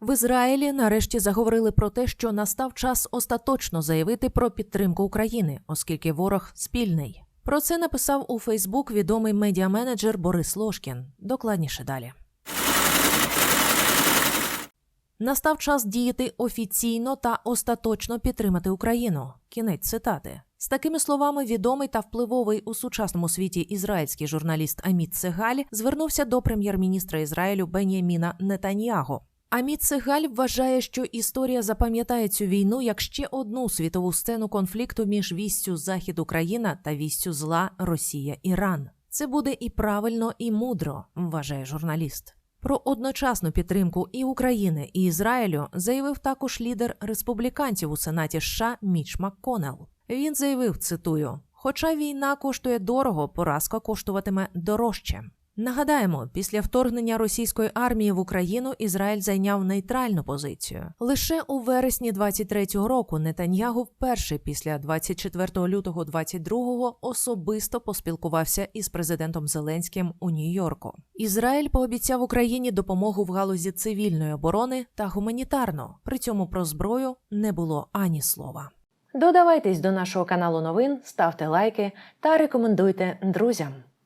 В Ізраїлі нарешті заговорили про те, що настав час остаточно заявити про підтримку України, оскільки ворог спільний. Про це написав у Фейсбук відомий медіаменеджер Борис Лошкін. Докладніше далі. Настав час діяти офіційно та остаточно підтримати Україну. Кінець цитати. З такими словами відомий та впливовий у сучасному світі ізраїльський журналіст Аміт Сегаль звернувся до прем'єр-міністра Ізраїлю Бен'яміна Нетаньягу. Аміт Сегаль вважає, що історія запам'ятає цю війну як ще одну світову сцену конфлікту між вістю Захід Україна та вістю зла Росія Іран. Це буде і правильно, і мудро, вважає журналіст. Про одночасну підтримку і України, і Ізраїлю заявив також лідер республіканців у Сенаті США Міч МакКонел. Він заявив, цитую: Хоча війна коштує дорого, поразка коштуватиме дорожче. Нагадаємо, після вторгнення російської армії в Україну Ізраїль зайняв нейтральну позицію. Лише у вересні 23-го року Нетаньягу вперше після 24 лютого 22-го особисто поспілкувався із президентом Зеленським у Нью-Йорку. Ізраїль пообіцяв Україні допомогу в галузі цивільної оборони та гуманітарну. При цьому про зброю не було ані слова. Додавайтесь до нашого каналу новин, ставте лайки та рекомендуйте друзям.